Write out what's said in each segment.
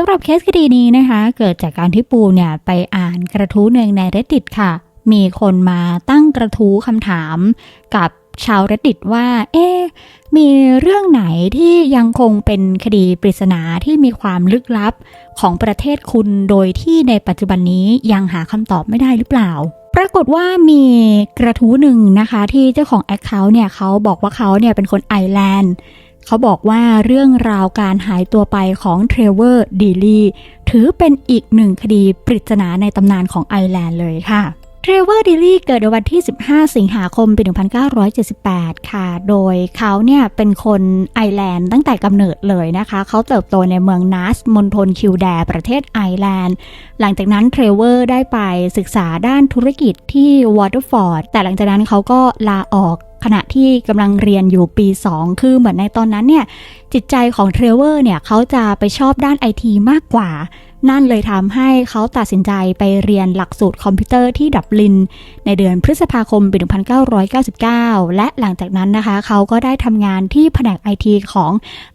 ำหรับเคสคดีนี้นะคะ เกิดจากการที่ปูเนี่ยไปอ่านกระทู้หนึ่งใน reddit ค่ะ มีคนมาตั้งกระทู้คำถามกับชาว reddit ว่า เอ๊มีเรื่องไหนที่ยังคงเป็นคดีปริศนาที่มีความลึกลับของประเทศคุณโดยที่ในปัจจุบันนี้ยังหาคำตอบไม่ได้หรือเปล่า ปรากฏว่ามีกระทู้หนึ่งนะคะ ที่เจ้าของ Account เนี่ยเขาบอกว่าเขาเนี่ยเป็นคนไอร์แลนด์ เขาบอกว่าเรื่องราวการหายตัวไปของเทรเวอร์ดีลีถือเป็นอีกหนึ่งคดีปริศนาในตำนานของไอร์แลนด์เลยค่ะเทรเวอร์ดิลลี่เกิดในวันที่ 15 สิงหาคม ปี 1978 ค่ะ โดยเขาเนี่ยเป็นคนไอแลนด์ตั้งแต่กำเนิดเลยนะคะ เขาเติบโตในเมืองนัสมณฑลคิวแดร์ประเทศไอแลนด์ หลังจากนั้นเทรเวอร์ได้ไปศึกษาด้านธุรกิจที่วอเตอร์ฟอร์ด แต่หลังจากนั้นเขาก็ลาออก ขณะที่กำลังเรียนอยู่ปี 2 คือเหมือนในตอนนั้นเนี่ย จิตใจของเทรเวอร์เนี่ยเขาจะไปชอบด้านไอทีมากกว่า นั่นเลยทำให้เขาตัดสินใจไปเรียนหลักสูตรคอมพิวเตอร์ที่ดับลิน ในเดือนพฤษภาคมปี 1999 และหลังจากนั้นนะคะ เขาก็ได้ทำงานที่แผนกไอทีของ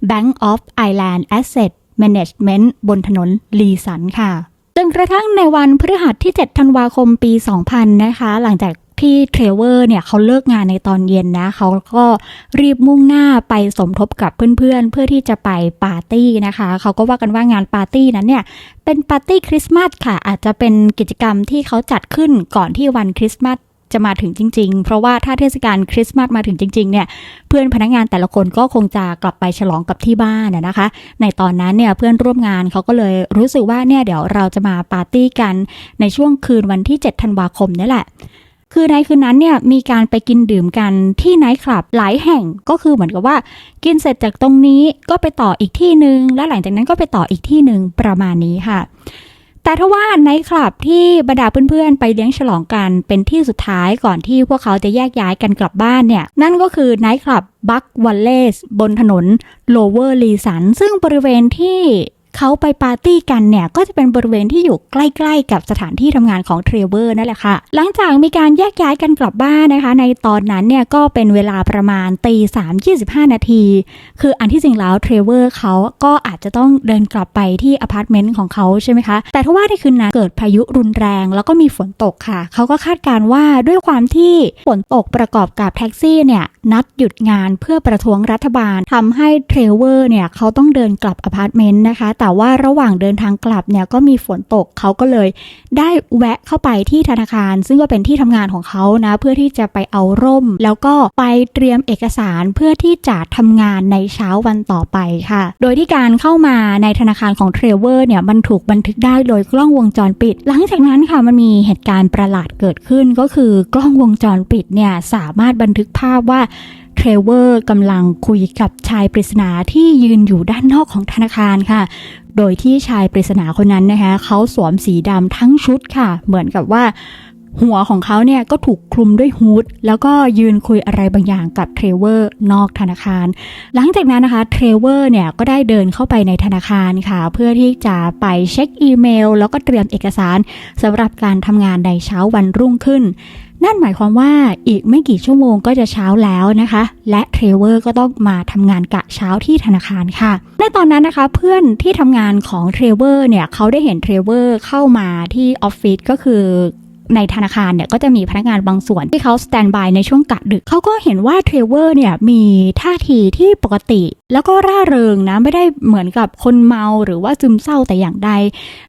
Bank of Ireland Asset Management บนถนนลีสันค่ะจนกระทั่งในวันพฤหัสที่ 7 ธันวาคมปี 2000 นะคะ หลังจาก ที่เทรเวอร์เนี่ยเขาเลิกงานในตอนเย็นนะเขาก็รีบมุ่งหน้าไปสมทบกับเพื่อนๆ เพื่อที่จะไปปาร์ตี้นะคะเขาก็ว่ากันว่างานปาร์ตี้นั้นเนี่ยเป็นปาร์ตี้คริสต์มาสค่ะ อาจจะเป็นกิจกรรมที่เขาจัดขึ้นก่อนที่วันคริสต์มาสจะมาถึงจริง ๆ เพราะว่าถ้าเทศกาลคริสต์มาสมาถึงจริง ๆ เนี่ย เพื่อนพนักงานแต่ละคนก็คงจะกลับไปฉลองกับที่บ้านนะนะคะ ในตอนนั้นเนี่ยเพื่อนร่วมงานเขาก็เลยรู้สึกว่าเนี่ยเดี๋ยวเราจะมาปาร์ตี้กันในช่วงคืนวันที่ 7 ธันวาคมนี่แหละ คือในคืนนั้นเนี่ยมีการไปกินดื่มกันที่ไนท์คลับหลายแห่งก็คือเหมือนกับว่า กินเสร็จจากตรงนี้ก็ไปต่ออีกที่หนึ่งแล้วหลังจากนั้นก็ไปต่ออีกที่หนึ่งประมาณนี้ค่ะ แต่ถ้าว่าไนท์คลับที่บรรดาเพื่อนๆ ไปเลี้ยงฉลองกันเป็นที่สุดท้ายก่อนที่พวกเขาจะแยกย้ายกันกลับบ้านเนี่ย นั่นก็คือไนท์คลับบัควัลเลสบนถนนโลเวอร์ลีสันซึ่งบริเวณที่ เขาไปปาร์ตี้กันเนี่ยก็จะเป็นบริเวณที่อยู่ใกล้ๆ กับสถานที่ทำงานของเทรเวอร์นั่นแหละค่ะ หลังจากมีการแยกย้ายกันกลับบ้านนะคะ ในตอนนั้นเนี่ยก็เป็นเวลาประมาณตีสามยี่สิบห้านาที คืออันที่จริงแล้วเทรเวอร์เขาก็อาจจะต้องเดินกลับไปที่อพาร์ตเมนต์ของเขาใช่ไหมคะ แต่ถ้าว่าในคืนนั้นเกิดพายุรุนแรง แล้วก็มีฝนตกค่ะ เขาก็คาดการณ์ว่าด้วยความที่ฝนตกประกอบกับแท็กซี่เนี่ย นัดหยุดงานเพื่อประท้วงรัฐบาลทำให้เทรเวอร์เนี่ยเขาต้องเดินกลับอพาร์ตเมนต์นะคะ แต่ว่าระหว่างเดินทางกลับเนี่ยก็มีฝนตกเขาก็เลย ได้แวะเข้าไปที่ธนาคาร ซึ่งก็เป็นที่ทำงานของเขานะเพื่อที่จะไปเอาร่ม แล้วก็ไปเตรียมเอกสารเพื่อที่จะทำงานในเช้าวันต่อไปค่ะ โดยที่การเข้ามาในธนาคารของเทรเวอร์เนี่ยมันถูกบันทึกได้โดยกล้องวงจรปิด หลังจากนั้นค่ะมันมีเหตุการณ์ประหลาดเกิดขึ้นก็คือกล้องวงจรปิดเนี่ยสามารถบันทึกภาพว่าเทรเวอร์กำลังคุยกับชายปริศนาที่ยืนอยู่ด้านนอกของธนาคารค่ะ โดยที่ชายปริศนาคนนั้นนะคะเขาสวมสีดำทั้งชุดค่ะ เหมือนกับว่า หัวของเขาเนี่ยก็ถูกคลุมด้วยฮูดแล้วก็ยืนคุยอะไรบางอย่างกับเทรเวอร์นอกธนาคาร หลังจากนั้นนะคะเทรเวอร์เนี่ยก็ได้เดินเข้าไปในธนาคารค่ะ เพื่อที่จะไปเช็คอีเมล แล้วก็เตรียมเอกสารสำหรับการทำงานในเช้าวันรุ่งขึ้นนั่นหมายความว่าอีกไม่กี่ชั่วโมงก็จะเช้าแล้วนะคะ และเทรเวอร์ก็ต้องมาทำงานกะเช้าที่ธนาคารค่ะ ในตอนนั้นนะคะเพื่อนที่ทำงานของเทรเวอร์เนี่ยเขาได้เห็นเทรเวอร์เข้ามาที่ออฟฟิศก็คือ ในธนาคารเนี่ยก็จะมีพนักงานบางส่วนที่เขาสแตนบายในช่วงกะดึกเขาก็เห็นว่าเทรเวอร์เนี่ยมีท่าทีที่ปกติ แล้วก็ร่าเริงนะไม่ได้เหมือนกับคนเมาหรือว่าซึมเศร้าแต่อย่างใด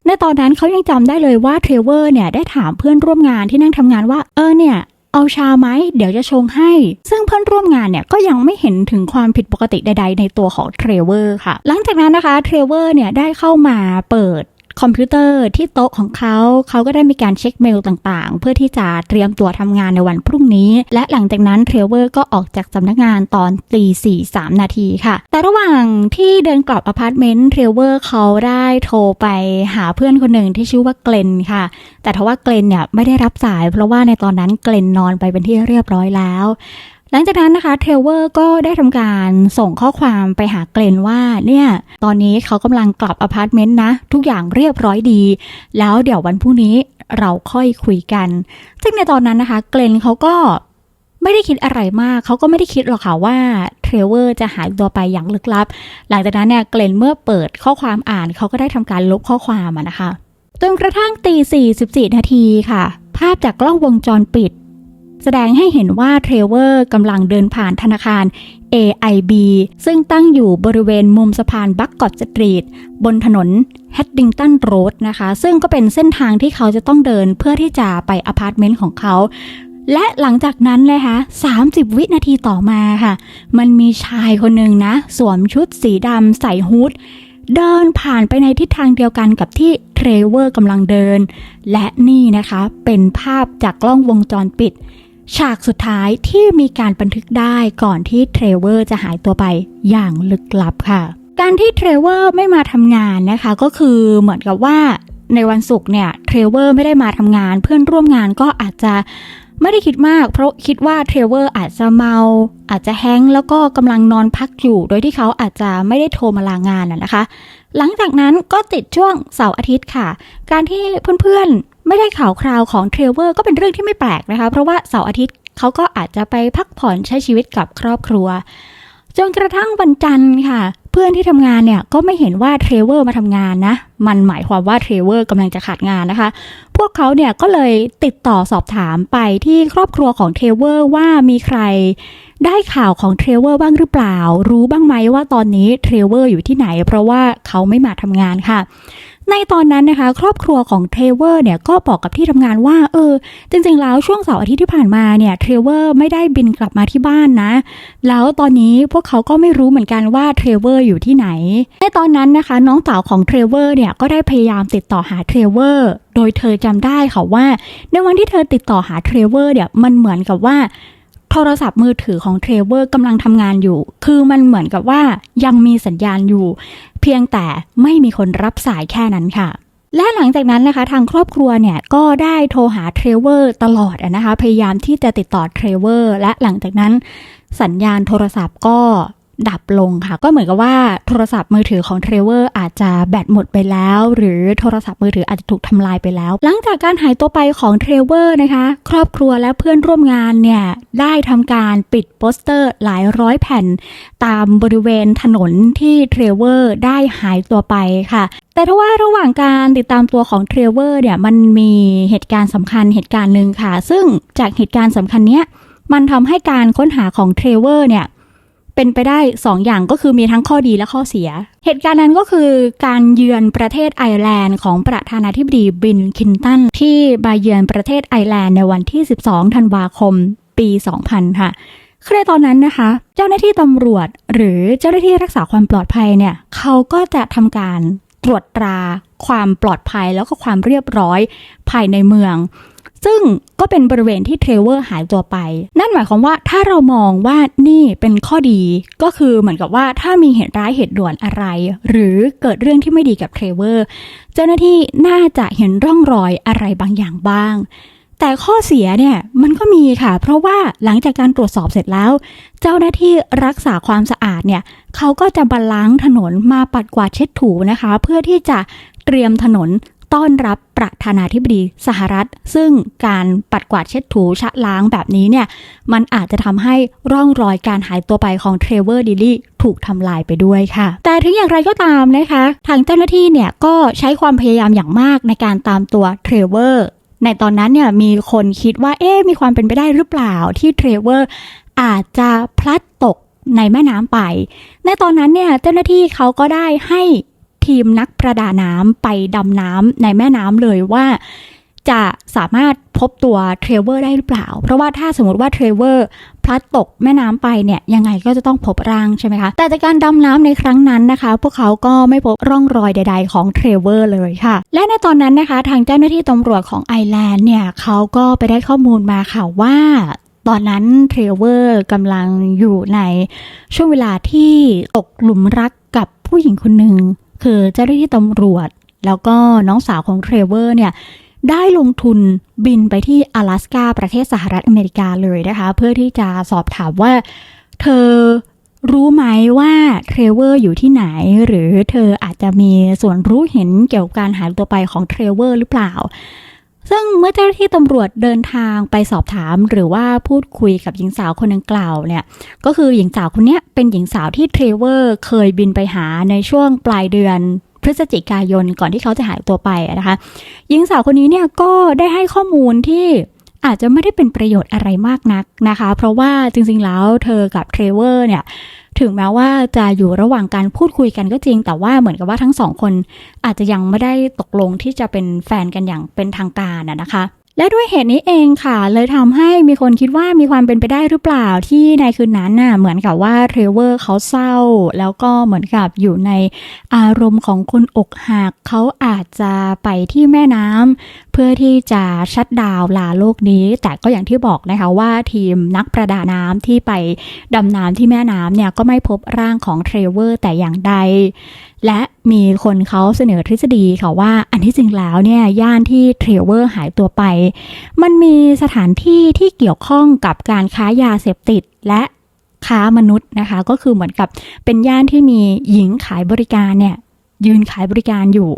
ในตอนนั้นเขายังจำได้เลยว่าเทรเวอร์เนี่ยได้ถามเพื่อนร่วมงานที่นั่งทำงานว่าเออเนี่ยเอาชาไหมเดี๋ยวจะชงให้ ซึ่งเพื่อนร่วมงานเนี่ยก็ยังไม่เห็นถึงความผิดปกติใด ๆ ในตัวของเทรเวอร์ค่ะ หลังจากนั้นนะคะเทรเวอร์เนี่ยได้เข้ามาเปิด คอมพิวเตอร์ที่โต๊ะของเขา เขาก็ได้มีการเช็คเมลต่างๆ เพื่อที่จะเตรียมตัวทำงานในวันพรุ่งนี้ และหลังจากนั้นเทรเวอร์ก็ออกจากสำนักงานตอนตีสี่สามนาทีค่ะ แต่ระหว่างที่เดินกลับอพาร์ตเมนต์เทรเวอร์เขาได้โทรไปหาเพื่อนคนหนึ่งที่ชื่อว่าเกลนค่ะ แต่ทว่าเกลนเนี่ยไม่ได้รับสายเพราะว่าในตอนนั้นเกลนนอนไปเป็นที่เรียบร้อยแล้ว หลังจากนั้นนะคะเทรเวอร์ก็ได้ทำการส่งข้อความไปหาเกลนว่าเนี่ยตอนนี้เขากำลังกลับอพาร์ตเมนต์นะ ทุกอย่างเรียบร้อยดี แล้วเดี๋ยววันพรุ่งนี้เราค่อยคุยกัน ซึ่งในตอนนั้นนะคะเกลนเขาก็ไม่ได้คิดอะไรมาก เขาก็ไม่ได้คิดหรอกค่ะว่าเทรเวอร์จะหายตัวไปอย่างลึกลับ หลังจากนั้นเนี่ยเกรนเมื่อเปิดข้อความอ่านเขาก็ได้ทำการลบข้อความนะคะจนกระทั่งตี 44 นาทีค่ะ ภาพจากกล้องวงจรปิด แสดงให้เห็นว่าเทรเวอร์กำลังเดินผ่านธนาคาร AIB ซึ่งตั้งอยู่บริเวณมุมสะพานบักกอตสตรีทบนถนนแฮดดิงตันโรดนะคะ ซึ่งก็เป็นเส้นทางที่เขาจะต้องเดินเพื่อที่จะไปอพาร์ตเมนต์ของเขาและหลังจากนั้นเลยค่ะ30 วินาทีต่อมาค่ะ มันมีชายคนหนึ่งนะ สวมชุดสีดำใส่ฮูดเดินผ่านไปในทิศทางเดียวกันกับที่เทรเวอร์กำลังเดิน และนี่นะคะเป็นภาพจากกล้องวงจรปิด ฉากสุดท้ายที่มีการบันทึกได้ก่อนที่เทรเวอร์จะหายตัวไปอย่างลึกลับค่ะ การที่เทรเวอร์ไม่มาทำงานนะคะ ก็คือเหมือนกับว่าในวันศุกร์เนี่ยเทรเวอร์ไม่ได้มาทำงาน เพื่อนร่วมงานก็อาจจะไม่ได้คิดมาก เพราะคิดว่าเทรเวอร์อาจจะเมา อาจจะแห้งแล้วก็กำลังนอนพักอยู่ โดยที่เขาอาจจะไม่ได้โทรมาลางานน่ะนะคะ หลังจากนั้นก็ติดช่วงเสาร์อาทิตย์ค่ะ การที่เพื่อนๆ ไม่ได้ข่าวคราวของเทรเวอร์ก็เป็นเรื่องที่ไม่แปลกนะคะ เพราะว่าเสาร์อาทิตย์เขาก็อาจจะไปพักผ่อนใช้ชีวิตกับครอบครัว จนกระทั่งวันจันทร์ค่ะ เพื่อนที่ทำงานเนี่ยก็ไม่เห็นว่าเทรเวอร์มาทำงานนะ มันหมายความว่าเทรเวอร์กำลังจะขาดงานนะคะ พวกเขาเนี่ยก็เลยติดต่อสอบถามไปที่ครอบครัวของเทรเวอร์ว่ามีใคร ได้ข่าวของเทรเวอร์บ้างหรือเปล่า รู้บ้างไหมว่าตอนนี้เทรเวอร์อยู่ที่ไหน เพราะว่าเขาไม่มาทำงานค่ะ ในตอนนั้นนะคะ ครอบครัวของเทรเวอร์เนี่ยก็บอกกับที่ทำงานว่า เออ จริงๆแล้วช่วงเสาร์อาทิตย์ที่ผ่านมาเนี่ยเทรเวอร์ไม่ได้บินกลับมาที่บ้านนะ แล้วตอนนี้พวกเขาก็ไม่รู้เหมือนกันว่าเทรเวอร์อยู่ที่ไหน ในตอนนั้นนะคะ น้องสาวของเทรเวอร์เนี่ยก็ได้พยายามติดต่อหาเทรเวอร์โดยเธอจำได้ค่ะว่า ในวันที่เธอติดต่อหาเทรเวอร์เนี่ยมันเหมือนกับว่า ทรศัพท์มือถือของเทรเวอร์กำลังทำงานอยู่ คือมันเหมือนกับว่ายังมีสัญญาณอยู่ เพียงแต่ไม่มีคนรับสายแค่นั้นค่ะและหลังจากนั้นนะคะทางครอบครัวเนี่ยก็ได้โทรหาเทรเวอร์ตลอดอะนะคะพยายามที่จะติดต่อเทรเวอร์และหลังจากนั้นสัญญาณโทรศัพท์ก็ ดับลงค่ะ ก็เหมือนกับว่าโทรศัพท์มือถือของเทรเวอร์อาจจะแบตหมดไปแล้ว หรือโทรศัพท์มือถืออาจจะถูกทำลายไปแล้ว หลังจากการหายตัวไปของเทรเวอร์นะคะ ครอบครัวและเพื่อนร่วมงานเนี่ย ได้ทำการปิดโปสเตอร์หลายร้อยแผ่น ตามบริเวณถนนที่เทรเวอร์ได้หายตัวไปค่ะแต่ถ้าว่าระหว่างการติดตามตัวของเทรเวอร์เนี่ยมันมีเหตุการณ์สำคัญเหตุการณ์หนึ่งค่ะ ซึ่งจากเหตุการณ์สำคัญเนี้ยมันทำให้การค้นหาของเทรเวอร์เนี่ย เป็นไปได้ 2 อย่างก็คือมีทั้งข้อดีและข้อเสีย เหตุการณ์นั้นก็คือการเยือนประเทศไอร์แลนด์ของประธานาธิบดีบิลคินตันที่มาเยือนประเทศไอร์แลนด์ในวันที่ 12 ธันวาคม ปี 2000 ค่ะคือในตอนนั้นนะคะ เจ้าหน้าที่ตำรวจ หรือเจ้าหน้าที่รักษาความปลอดภัยเนี่ยเขาก็จะทำการตรวจตราความปลอดภัยแล้วก็ความเรียบร้อยภายในเมือง ซึ่งก็เป็นบริเวณที่เทรเวอร์หายตัวไป นั่นหมายความว่าถ้าเรามองว่านี่เป็นข้อดีก็คือเหมือนกับว่าถ้ามีเหตุร้ายเหตุด่วนอะไร หรือเกิดเรื่องที่ไม่ดีกับเทรเวอร์เจ้าหน้าที่น่าจะเห็นร่องรอยอะไรบางอย่างบ้าง แต่ข้อเสียเนี่ยมันก็มีค่ะ เพราะว่าหลังจากการตรวจสอบเสร็จแล้ว เจ้าหน้าที่รักษาความสะอาดเนี่ยเขาก็จะบาล้างถนนมาปัดกวาดเช็ดถูนะคะ เพื่อที่จะเตรียมถนน ต้อนรับประธานาธิบดีสหรัฐ ซึ่งการปัดกวาดเช็ดถูชะล้างแบบนี้เนี่ย มันอาจจะทำให้ร่องรอยการหายตัวไปของเทรเวอร์ดิลี่ถูกทำลายไปด้วยค่ะ แต่ถึงอย่างไรก็ตามนะคะ ทางเจ้าหน้าที่เนี่ยก็ใช้ความพยายามอย่างมากในการตามตัวเทรเวอร์ในตอนนั้นเนี่ยมีคนคิดว่าเอ๊ะมีความเป็นไปได้หรือเปล่าที่เทรเวอร์อาจจะพลัดตกในแม่น้ำไป ในตอนนั้นเนี่ยเจ้าหน้าที่เขาก็ได้ให้ ทีมนักประดาน้ำไปดำน้ำในแม่น้ำเลยว่าจะสามารถพบตัวเทรเวอร์ได้หรือเปล่า เพราะว่าถ้าสมมติว่าเทรเวอร์พลัดตกแม่น้ำไปเนี่ยยังไงก็จะต้องพบร่างใช่ไหมคะ แต่จากการดำน้ำในครั้งนั้นนะคะ พวกเขาก็ไม่พบร่องรอยใด ๆ ของเทรเวอร์เลยค่ะ และในตอนนั้นนะคะ ทางเจ้าหน้าที่ตำรวจของไอร์แลนด์เนี่ยเขาก็ไปได้ข้อมูลมาค่ะว่าตอนนั้นเทรเวอร์กำลังอยู่ในช่วงเวลาที่ตกหลุมรักกับผู้หญิงคนหนึ่ง คือเจ้าหน้าที่ตำรวจ แล้วก็น้องสาวของเทรเวอร์เนี่ยได้ลงทุนบินไปที่阿拉สกาประเทศสหรัฐอเมริกาเลยนะคะ เพื่อที่จะสอบถามว่า เธอรู้ไหมว่าเทรเวอร์อยู่ที่ไหน หรือเธออาจจะมีส่วนรู้เห็นเกี่ยวกับการหายตัวไปของเทรเวอร์หรือเปล่า ซึ่งเมื่อเจ้าหน้าที่ตำรวจเดินทางไปสอบถาม หรือว่าพูดคุยกับหญิงสาวคนดังกล่าวเนี่ย ก็คือหญิงสาวคนนี้เป็นหญิงสาวที่เทรเวอร์เคยบินไปหาในช่วงปลายเดือนพฤศจิกายนก่อนที่เขาจะหายตัวไปนะคะ หญิงสาวคนนี้เนี่ยก็ได้ให้ข้อมูลที่ อาจจะไม่ได้เป็นประโยชน์อะไรมากนักนะคะ เพราะว่าจริงๆแล้วเธอกับเทรเวอร์เนี่ยถึงแม้ว่าจะอยู่ระหว่างการพูดคุยกันก็จริง แต่ว่าเหมือนกับว่าทั้งสองคนอาจจะยังไม่ได้ตกลงที่จะเป็นแฟนกันอย่างเป็นทางการนะคะ และด้วยเหตุนี้เองค่ะ เลยทำให้มีคนคิดว่ามีความเป็นไปได้หรือเปล่าที่ในคืนนั้นน่ะเหมือนกับว่าเทรเวอร์เขาเศร้า แล้วก็เหมือนกับอยู่ในอารมณ์ของคนอกหักเขาอาจจะไปที่แม่น้ำเพื่อที่จะชัดดาวลาโลกนี้ แต่ก็อย่างที่บอกนะคะว่าทีมนักประดาน้ำที่ไปดำน้ำที่แม่น้ำเนี่ยก็ไม่พบร่างของเทรเวอร์แต่อย่างใด และ มีคนเขาเสนอทฤษฎีค่ะว่า อันที่จริงแล้วเนี่ยย่านที่เทรเวอร์หายตัวไป มันมีสถานที่ที่เกี่ยวข้องกับการค้ายาเสพติดและค้ามนุษย์นะคะ ก็คือเหมือนกับเป็นย่านที่มีหญิงขายบริการเนี่ยยืนขายบริการอยู่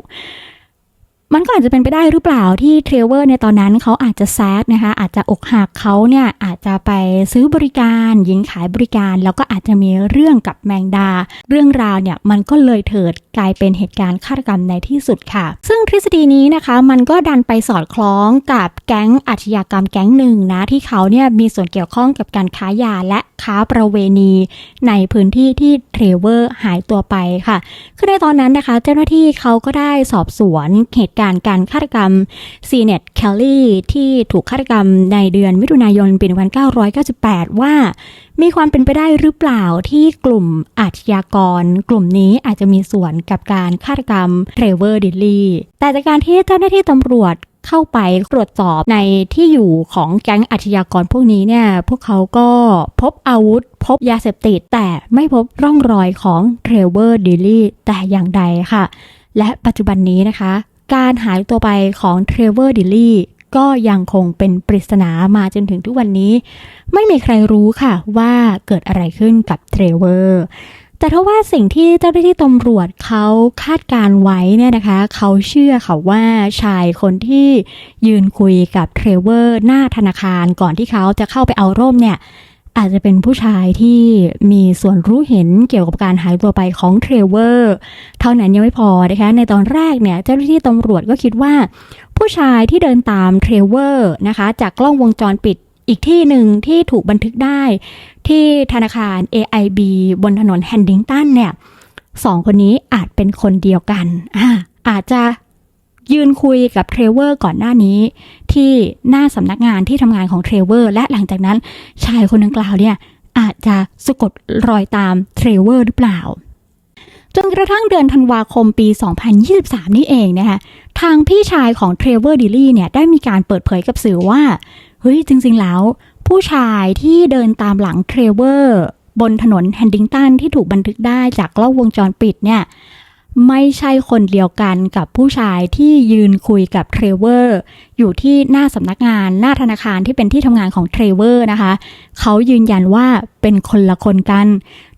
มันก็อาจจะเป็นไปได้หรือเปล่าที่เทรเวอร์ในตอนนั้นเขาอาจจะแซดนะคะอาจจะอกหักเขาเนี่ยอาจจะไปซื้อบริการหญิงขายบริการ แล้วก็อาจจะมีเรื่องกับแมงดา เรื่องราวเนี่ยมันก็เลยเถิดกลายเป็นเหตุการณ์ฆาตกรรมในที่สุดค่ะ ซึ่งทฤษฎีนี้นะคะ มันก็ดันไปสอดคล้องกับแก๊งอาชญากรรมแก๊งหนึ่งนะที่เขาเนี่ยมีส่วนเกี่ยวข้องกับการค้ายาและค้าประเวณี ในพื้นที่ที่เทรเวอร์หายตัวไปค่ะคือในตอนนั้นนะคะ เจ้าหน้าที่เขาก็ได้สอบสวนเหตุการณ์การฆาตกรรมซีเนตแคลลี่ที่ถูกฆาตกรรมในเดือนมิถุนายนปี 1998 ว่า มีความเป็นไปได้หรือเปล่าที่กลุ่มอาชญากร กลุ่มนี้อาจจะมีส่วนกับการฆาตกรรมเทรเวอร์ดิลลี่แต่จากการที่เจ้าหน้าที่ตำรวจเข้าไปตรวจสอบในที่อยู่ของแก๊งอาชญากรพวกนี้เนี่ย พวกเขาก็พบอาวุธ พบยาเสพติด แต่ไม่พบร่องรอยของเทรเวอร์ดิลลี่แต่อย่างใดค่ะ และปัจจุบันนี้นะคะ การหายตัวไปของเทรเวอร์ดิลลี่ก็ยังคงเป็นปริศนามาจนถึงทุกวันนี้ ไม่มีใครรู้ค่ะว่าเกิดอะไรขึ้นกับเทรเวอร์แต่ถ้าว่าสิ่งที่เจ้าหน้าที่ตำรวจเขาคาดการไว้เนี่ยนะคะ เขาเชื่อค่ะว่าชายคนที่ยืนคุยกับเทรเวอร์หน้าธนาคารก่อนที่เขาจะเข้าไปเอาร่มเนี่ย อาจจะเป็นผู้ชายที่มีส่วนรู้เห็นเกี่ยวกับการหายตัวไปของเทรเวอร์ เท่านั้นยังไม่พอนะคะ ในตอนแรกเนี่ยเจ้าหน้าที่ตำรวจก็คิดว่า ผู้ชายที่เดินตามเทรเวอร์นะคะ จากกล้องวงจรปิดอีกที่หนึ่งที่ถูกบันทึกได้ ที่ธนาคาร AIB บนถนนแฮนดิงตันเนี่ยสองคนนี้อาจเป็นคนเดียวกันอ่าอาจจะ ยืนคุยกับเทรเวอร์ก่อนหน้านี้ ที่หน้าสำนักงานที่ทำงานของเทรเวอร์และหลังจากนั้นชายคนดังกล่าวเนี่ยอาจจะสะกดรอยตามเทรเวอร์หรือเปล่าจนกระทั่งเดือนธันวาคมปี 2023 นี่เองนะคะทางพี่ชายของเทรเวอร์ดิลลี่เนี่ยได้มีการเปิดเผยกับสื่อว่า เฮ้ย จริง ๆ แล้ว ผู้ชายที่เดินตามหลังเทรเวอร์บนถนนแฮนดิงตันที่ถูกบันทึกได้จากกล้องวงจรปิดเนี่ย ไม่ใช่คนเดียวกันกับผู้ชายที่ยืนคุยกับเทรเวอร์อยู่ที่หน้าสำนักงานหน้าธนาคารที่เป็นที่ทำงานของเทรเวอร์นะคะ เขายืนยันว่าเป็นคนละคนกัน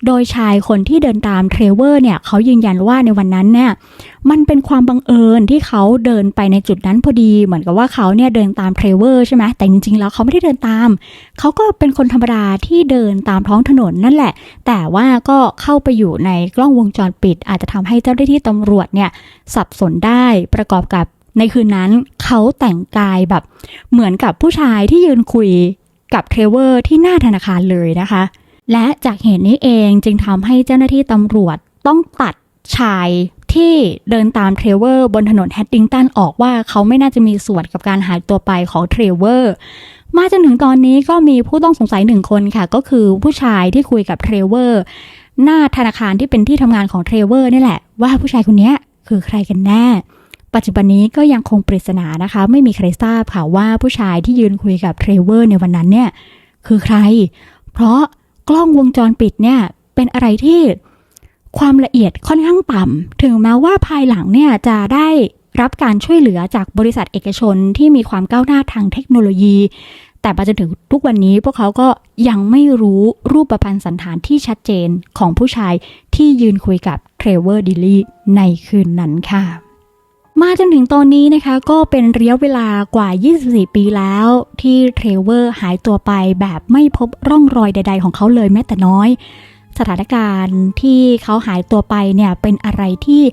โดยชายคนที่เดินตามเทรเวอร์เนี่ยเขายืนยันว่าในวันนั้นเนี่ยมันเป็นความบังเอิญที่เขาเดินไปในจุดนั้นพอดีเหมือนกับว่าเขาเนี่ยเดินตามเทรเวอร์ใช่ไหมแต่จริงๆแล้วเขาไม่ได้เดินตาม เขาก็เป็นคนธรรมดาที่เดินตามท้องถนนนั่นแหละ แต่ว่าก็เข้าไปอยู่ในกล้องวงจรปิด อาจจะทำให้เจ้า้าที่ตำรวจเนี่ยสับสนได้ประกอบกับในคืนนั้นเขาแต่งกายแบบเหมือนกับผู้ชายที่ยืนคุยกับเทรเวอร์ที่หน้าธนาคารเลยนะคะ และจากเหตุนี้เองจึงทำให้เจ้าหน้าที่ตำรวจต้องตัดชายที่เดินตามเทรเวอร์บนถนนแฮตติงตันออกว่าเขาไม่น่าจะมีส่วนกับการหายตัวไปของเทรเวอร์มาจนถึงตอนนี้ก็มีผู้ต้องสงสัยหนึ่งคนค่ะ ก็คือผู้ชายที่คุยกับเทรเวอร์ หน้าธนาคารที่เป็นที่ทำงานของเทรเวอร์นี่แหละ ว่าผู้ชายคนนี้คือใครกันแน่ ปัจจุบันนี้ก็ยังคงปริศนานะคะ ไม่มีใครทราบค่ะว่าผู้ชายที่ยืนคุยกับเทรเวอร์ในวันนั้นเนี่ยคือใคร เพราะกล้องวงจรปิดเนี่ยเป็นอะไรที่ความละเอียดค่อนข้างต่ำถึงแม้ว่าภายหลังเนี่ยจะได้รับการช่วยเหลือจากบริษัทเอกชนที่มีความก้าวหน้าทางเทคโนโลยี แต่มาจนถึงทุกวันนี้พวกเขาก็ยังไม่รู้รูปประพันธ์สันฐานที่ชัดเจนของผู้ชายที่ยืนคุยกับเทรเวอร์ดิลลี่ในคืนนั้นค่ะ มาจนถึงตอนนี้นะคะก็เป็นระยะเวลากว่า 24 ปีแล้ว ที่เทรเวอร์หายตัวไปแบบไม่พบร่องรอยใด ๆ ของเขาเลยแม้แต่น้อย สถานการณ์ที่เขาหายตัวไปเนี่ยเป็นอะไรที่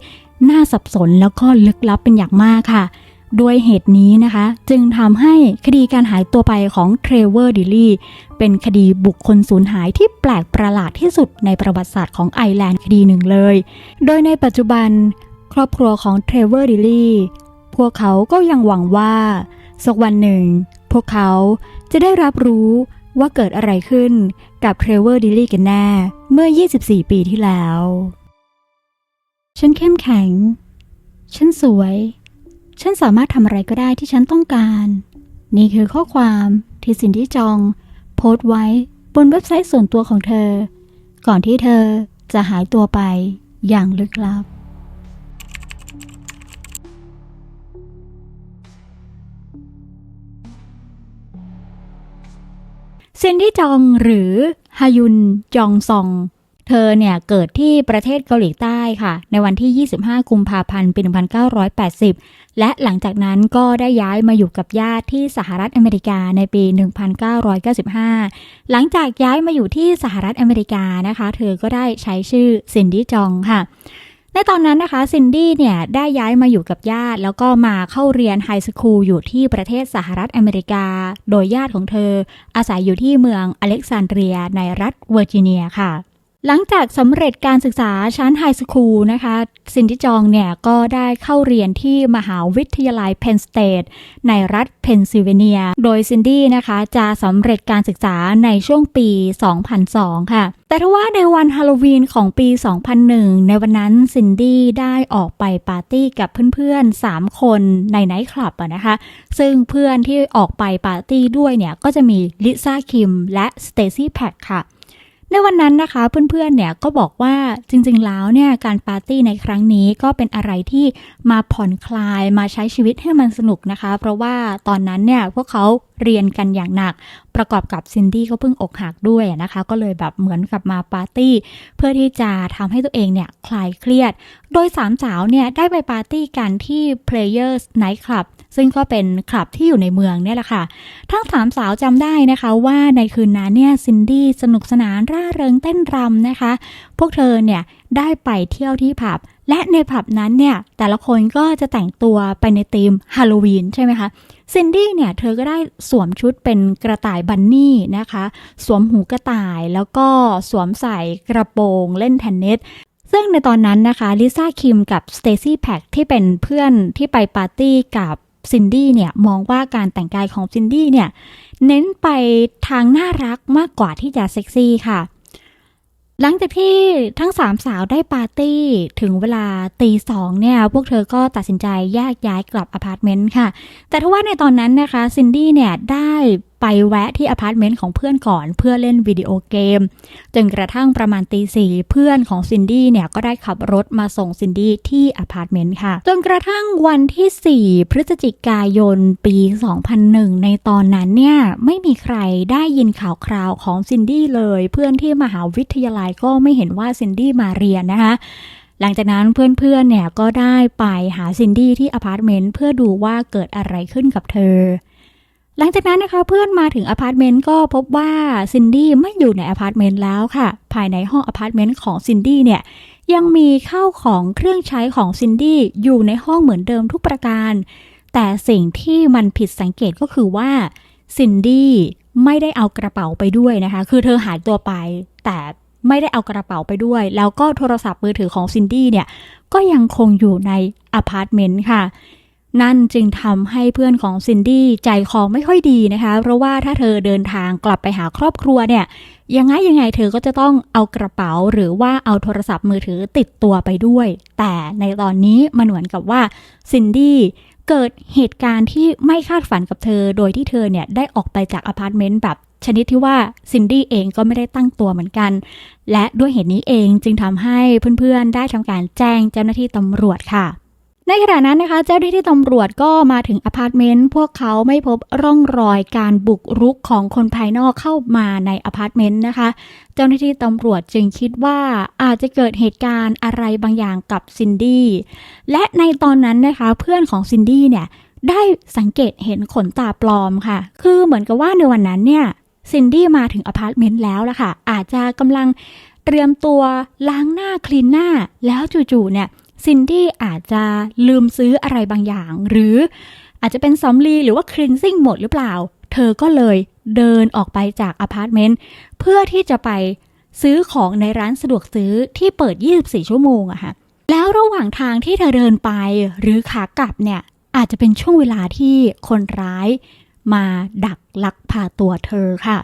น่าสับสนแล้วก็ลึกลับเป็นอย่างมากค่ะ ด้วยเหตุนี้นะคะ จึงทำให้คดีการหายตัวไปของเทรเวอร์ดิลี่เป็นคดีบุคคลสูญหายที่แปลกประหลาดที่สุดในประวัติศาสตร์ของไอร์แลนด์คดีหนึ่งเลย โดยในปัจจุบัน ครอบครัวของเทรเวอร์ดิลี่พวกเขาก็ยังหวังว่าสักวันหนึ่ง พวกเขาจะได้รับรู้ว่าเกิดอะไรขึ้นกับเทรเวอร์ดิลี่กันแน่เมื่อ 24 ปีที่แล้ว ฉันเข้มแข็ง ฉันสวย ฉันสามารถทำอะไรก็ได้ที่ฉันต้องการ นี่คือข้อความที่สินที่จองโพสต์ไว้บนเว็บไซต์ส่วนตัวของเธอ ก่อนที่เธอจะหายตัวไปอย่างลึกลับ ซินดี้จองหรือฮายุนจองซอง เธอเนี่ยเกิดที่ประเทศเกาหลีใต้ค่ะ ในวันที่ 25 กุมภาพันธ์ ปี 1980 และหลังจากนั้นก็ได้ย้ายมาอยู่กับญาติที่สหรัฐอเมริกาในปี 1995 หลังจากย้ายมาอยู่ที่สหรัฐอเมริกานะคะ เธอก็ได้ใช้ชื่อซินดี้จองค่ะในตอนนั้นนะคะซินดี้เนี่ยได้ย้ายมาอยู่กับญาติ แล้วก็มาเข้าเรียนไฮสคูลอยู่ที่ประเทศสหรัฐอเมริกา โดยญาติของเธออาศัยอยู่ที่เมืองอเล็กซานเดรียในรัฐเวอร์จิเนียค่ะ หลังจากสำเร็จการศึกษาชั้นไฮสคูลนะคะ ซินดี้จองเนี่ยก็ได้เข้าเรียนที่มหาวิทยาลัยเพนสเตทในรัฐเพนซิลเวเนีย โดยซินดี้นะคะจะสำเร็จการศึกษาในช่วงปี 2002 ค่ะ แต่ทว่าในวันฮาโลวีนของปี 2001 ในวันนั้นซินดี้ได้ออกไปปาร์ตี้กับเพื่อนๆ 3 คนในไนท์คลับนะคะ ซึ่งเพื่อนที่ออกไปปาร์ตี้ด้วยเนี่ยก็จะมีลิซ่าคิมและสเตซี่แพคค่ะ ในวันนั้นนะคะเพื่อนๆเนี่ยก็บอกว่าจริงๆแล้วเนี่ยการปาร์ตี้ในครั้งนี้ก็เป็นอะไรที่มาผ่อนคลายมาใช้ชีวิตให้มันสนุกนะคะ เพราะว่าตอนนั้นเนี่ยพวกเขาเรียนกันอย่างหนัก ประกอบกับซินดี้ก็เพิ่งอกหักด้วยนะคะ ก็เลยแบบเหมือนกับมาปาร์ตี้ เพื่อที่จะทำให้ตัวเองเนี่ยคลายเครียด โดยสามสาวเนี่ยได้ไปปาร์ตี้กันที่ Players Night Club ซึ่งก็เป็นคลับที่อยู่ในเมืองเนี่ยแหละค่ะ ทั้งสามสาวจำได้นะคะว่าในคืนนั้นเนี่ยซินดี้สนุกสนานร่าเริงเต้นรำนะคะ พวกเธอเนี่ยได้ไปเที่ยวที่ผับ และในผับนั้นเนี่ยแต่ละคนก็จะแต่งตัวไปในธีมฮาโลวีนใช่ไหมคะซินดี้เนี่ยเธอก็ได้สวมชุดเป็นกระต่ายบันนี่นะคะ สวมหูกระต่ายแล้วก็สวมใส่กระโปรงเล่นเทนนิสซึ่งในตอนนั้นนะคะลิซ่าคิมกับสเตซี่แพคที่เป็นเพื่อนที่ไปปาร์ตี้กับ ซินดี้เนี่ยมองว่าการแต่งกายของซินดี้เนี่ยเน้นไปทางน่ารักมากกว่าที่จะเซ็กซี่ค่ะ หลังจากที่ทั้งสามสาวได้ปาร์ตี้ถึงเวลาตีสองเนี่ย พวกเธอก็ตัดสินใจแยกย้ายกลับอพาร์ตเมนต์ค่ะ แต่ทว่าในตอนนั้นนะคะซินดี้เนี่ยได้ ไปแวะที่อพาร์ตเมนต์ของเพื่อนก่อนเพื่อเล่นวิดีโอเกม จนกระทั่งประมาณตีสี่เพื่อนของซินดี้เนี่ยก็ได้ขับรถมาส่งซินดี้ที่อพาร์ตเมนต์ค่ะ จนกระทั่งวันที่ 4 พฤศจิกายนปี 2001 ในตอนนั้นเนี่ยไม่มีใครได้ยินข่าวคราวของซินดี้เลย เพื่อนที่มหาวิทยาลัยก็ไม่เห็นว่าซินดี้มาเรียนนะคะหลังจากนั้นเพื่อนๆ เนี่ยก็ได้ไปหาซินดี้ที่อพาร์ตเมนต์เพื่อดูว่าเกิดอะไรขึ้นกับเธอ หลังจากนั้นนะคะเพื่อนมาถึงอพาร์ตเมนต์ก็พบว่าซินดี้ไม่อยู่ในอพาร์ตเมนต์แล้วค่ะ ภายในห้องอพาร์ตเมนต์ของซินดี้เนี่ยยังมีข้าวของเครื่องใช้ของซินดี้อยู่ในห้องเหมือนเดิมทุกประการ แต่สิ่งที่มันผิดสังเกตก็คือว่าซินดี้ไม่ได้เอากระเป๋าไปด้วยนะคะ คือเธอหายตัวไป แต่ไม่ได้เอากระเป๋าไปด้วย แล้วก็โทรศัพท์มือถือของซินดี้เนี่ยก็ยังคงอยู่ในอพาร์ตเมนต์ค่ะ นั่นจึงทำให้เพื่อนของซินดี้ใจคอไม่ค่อยดีนะคะ เพราะว่าถ้าเธอเดินทางกลับไปหาครอบครัวเนี่ยยังไงยังไงเธอก็จะต้องเอากระเป๋าหรือว่าเอาโทรศัพท์มือถือติดตัวไปด้วย แต่ในตอนนี้มันเหมือนกับว่าซินดี้เกิดเหตุการณ์ที่ไม่คาดฝันกับเธอ โดยที่เธอเนี่ยได้ออกไปจากอพาร์ตเมนต์แบบชนิดที่ว่าซินดี้เองก็ไม่ได้ตั้งตัวเหมือนกัน และด้วยเหตุนี้เองจึงทำให้เพื่อนๆได้ทำการแจ้งเจ้าหน้าที่ตำรวจค่ะ ในขณะนั้นนะคะเจ้าหน้าที่ตำรวจก็มาถึงอพาร์ตเมนต์พวกเขาไม่พบร่องรอยการบุกรุกของคนภายนอกเข้ามาในอพาร์ตเมนต์นะคะ เจ้าหน้าที่ตำรวจจึงคิดว่าอาจจะเกิดเหตุการณ์อะไรบางอย่างกับซินดี้และในตอนนั้นนะคะเพื่อนของซินดี้เนี่ยได้สังเกตเห็นขนตาปลอมค่ะ คือเหมือนกับว่าในวันนั้นเนี่ยซินดี้มาถึงอพาร์ตเมนต์แล้วล่ะค่ะอาจจะกำลังเตรียมตัวล้างหน้าคลีนหน้าแล้วจู่ๆเนี่ย ซินดี้อาจจะลืมซื้ออะไรบางอย่าง หรืออาจจะเป็นสำลีหรือว่าคลีนซิ่งหมดหรือเปล่า เธอก็เลยเดินออกไปจากอพาร์ตเมนต์เพื่อที่จะไปซื้อของในร้านสะดวกซื้อที่เปิด 24 ชั่วโมงอะค่ะ แล้วระหว่างทางที่เธอเดินไปหรือขากลับเนี่ย อาจจะเป็นช่วงเวลาที่คนร้ายมาดักลักพาตัวเธอค่ะ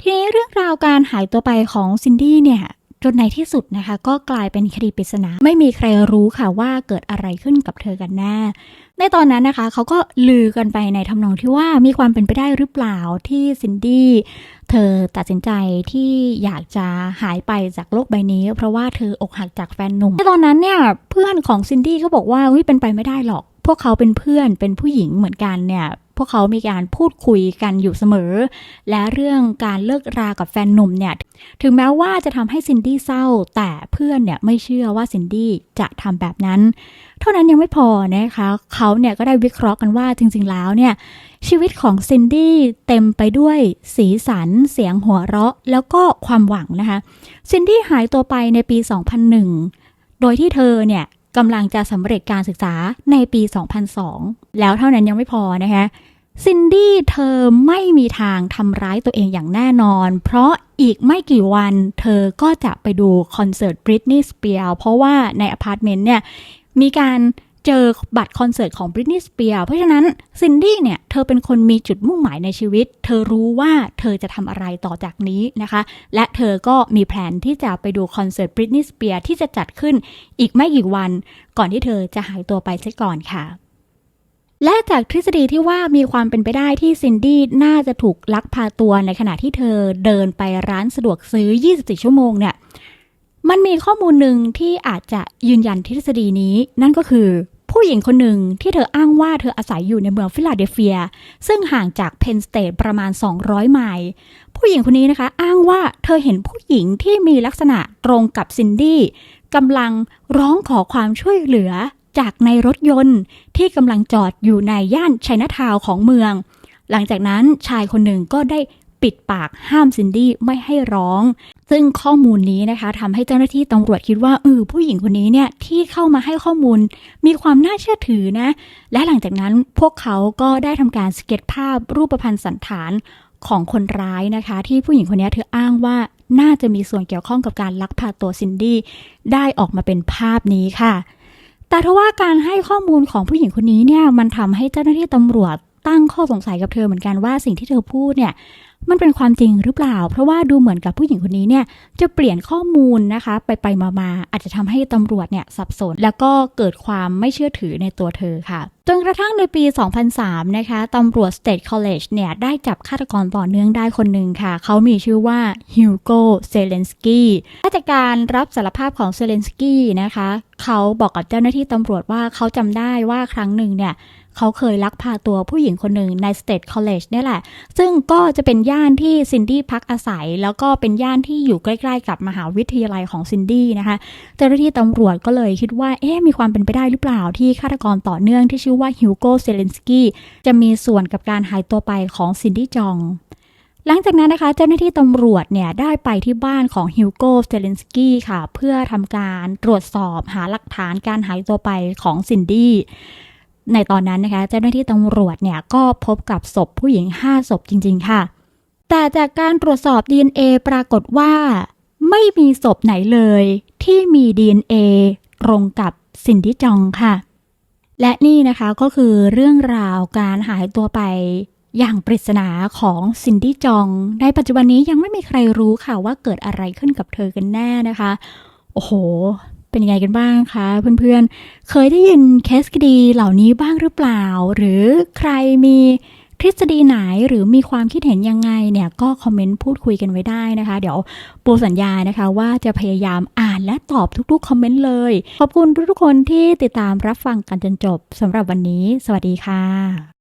ทีนี้เรื่องราวการหายตัวไปของซินดี้เนี่ย จนในที่สุดนะคะ ก็กลายเป็นคดีปริศนาไม่มีใครรู้ค่ะว่าเกิดอะไรขึ้นกับเธอกันแน่ในตอนนั้นนะคะเขาก็ลือกันไปในทำนองที่ว่ามีความเป็นไปได้หรือเปล่าที่ซินดี้เธอตัดสินใจที่อยากจะหายไปจากโลกใบนี้ เพราะว่าเธออกหักจากแฟนหนุ่มในตอนนั้นเนี่ยเพื่อนของซินดี้เขาบอกว่าเฮ้ยเป็นไปไม่ได้หรอก พวกเขาเป็นเพื่อนเป็นผู้หญิงเหมือนกันเนี่ยพวกเขามีการพูดคุยกันอยู่เสมอ และเรื่องการเลิกรากับแฟนหนุ่มเนี่ย ถึงแม้ว่าจะทำให้ซินดี้เศร้า แต่เพื่อนเนี่ยไม่เชื่อว่าซินดี้จะทำแบบนั้น เท่านั้นยังไม่พอนะคะเขาเนี่ยก็ได้วิเคราะห์กันว่าจริงๆแล้วเนี่ยชีวิตของซินดี้เต็มไปด้วยสีสัน เสียงหัวเราะ แล้วก็ความหวังนะคะซินดี้หายตัวไปในปี 2001 โดยที่เธอเนี่ยกำลังจะสำเร็จการศึกษาในปี 2002 แล้วเท่านั้นยังไม่พอนะคะ ซินดี้เธอไม่มีทางทำร้ายตัวเองอย่างแน่นอน เพราะอีกไม่กี่วันเธอก็จะไปดูคอนเสิร์ตบริตนีย์สเปียร์เพราะว่าในอพาร์ตเมนต์เนี่ย มีการเจอบัตรคอนเสิร์ตของบริตนีย์สเปียร์เพราะฉะนั้นซินดี้เนี่ย เธอเป็นคนมีจุดมุ่งหมายในชีวิต เธอรู้ว่าเธอจะทำอะไรต่อจากนี้นะคะ และเธอก็มีแผนที่จะไปดูคอนเสิร์ตบริตนีย์สเปียร์ที่จะจัดขึ้นอีกไม่กี่วัน ก่อนที่เธอจะหายตัวไปเสียก่อนค่ะ และจากทฤษฎีที่ว่ามีความเป็นไปได้ที่ซินดี้น่าจะถูกลักพาตัวในขณะที่เธอเดินไปร้านสะดวกซื้อ 24 ชั่วโมงเนี่ย มันมีข้อมูลหนึ่งที่อาจจะยืนยันทฤษฎีนี้ นั่นก็คือผู้หญิงคนหนึ่งที่เธออ้างว่าเธออาศัยอยู่ในเมืองฟิลาเดลเฟีย ซึ่งห่างจากเพนสเตทประมาณ 200 ไมล์ ผู้หญิงคนนี้นะคะ อ้างว่าเธอเห็นผู้หญิงที่มีลักษณะตรงกับซินดี้กำลังร้องขอความช่วยเหลือ จากในรถยนต์ที่กำลังจอดอยู่ในย่านชัยนาทาวของเมือง หลังจากนั้นชายคนหนึ่งก็ได้ปิดปากห้ามซินดี้ไม่ให้ร้อง ซึ่งข้อมูลนี้นะคะทำให้เจ้าหน้าที่ตำรวจคิดว่าเออผู้หญิงคนนี้เนี่ยที่เข้ามาให้ข้อมูลมีความน่าเชื่อถือนะ และหลังจากนั้นพวกเขาก็ได้ทำการสเก็ตภาพรูปพรรณสันฐานของคนร้ายนะคะ ที่ผู้หญิงคนนี้เธออ้างว่าน่าจะมีส่วนเกี่ยวข้องกับการลักพาตัวซินดี้ได้ออกมาเป็นภาพนี้ค่ะ แต่ทว่าการให้ข้อมูลของผู้หญิงคนนี้เนี่ยมันทำให้เจ้าหน้าที่ตำรวจตั้งข้อสงสัยกับเธอเหมือนกันว่าสิ่งที่เธอพูดเนี่ย มันเป็นความจริงหรือเปล่า เพราะว่าดูเหมือนกับผู้หญิงคนนี้เนี่ยจะเปลี่ยนข้อมูลนะคะ ไปไปมามาอาจจะทำให้ตำรวจเนี่ยสับสน แล้วก็เกิดความไม่เชื่อถือในตัวเธอค่ะจนกระทั่งในปี 2003 นะคะตำรวจ State College เนี่ย ได้จับฆาตกรต่อเนื่องได้คนหนึ่งค่ะ เขามีชื่อว่าฮิวโกเซเลนสกี้และจากการรับสารภาพของเซเลนสกี้นะคะ เขาบอกกับเจ้าหน้าที่ตำรวจว่าเขาจำได้ว่าครั้งหนึ่งเนี่ย เขาเคยลักพาตัวผู้หญิงคนหนึ่งใน State College เนี่ยแหละ ซึ่งก็จะเป็นย่านที่ซินดี้พักอาศัย แล้วก็เป็นย่านที่อยู่ใกล้ๆกับมหาวิทยาลัยของซินดี้นะคะ เจ้าหน้าที่ตำรวจก็เลยคิดว่า เอ๊ะ มีความเป็นไปได้หรือเปล่าที่ฆาตกรต่อเนื่องที่ชื่อว่าฮิวโกเซเลนสกี้จะมีส่วนกับการหายตัวไปของซินดี้จองหลังจากนั้นนะคะ เจ้าหน้าที่ตำรวจเนี่ยได้ไปที่บ้านของฮิวโกเซเลนสกี้ค่ะ เพื่อทำการตรวจสอบหาหลักฐานการหายตัวไปของซินดี้ ในตอนนั้นนะคะเจ้าหน้าที่ตำรวจเนี่ยก็พบกับศพผู้หญิง 5 ศพจริง ๆ ค่ะ แต่จากการตรวจสอบ DNA ปรากฏว่า ไม่มีศพไหนเลย ที่มี DNA ตรงกับซินดี้จองค่ะ และนี่นะคะก็คือเรื่องราวการหายตัวไปอย่างปริศนาของซินดี้จอง ในปัจจุบันนี้ยังไม่มีใครรู้ค่ะว่าเกิดอะไรขึ้นกับเธอกันแน่นะคะ โอ้โห เป็นยังไงกันบ้างคะเพื่อนๆ เคยได้ยินเคสคดีเหล่านี้บ้างหรือเปล่า หรือใครมีทฤษฎีไหนหรือมีความคิดเห็นยังไงเนี่ยก็คอมเมนต์พูดคุยกันไว้ได้นะคะ เดี๋ยวปูสัญญานะคะว่าจะพยายามอ่านและตอบทุกๆคอมเมนต์เลย ขอบคุณทุกๆคนที่ติดตามรับฟังกันจนจบสำหรับวันนี้ สวัสดีค่ะ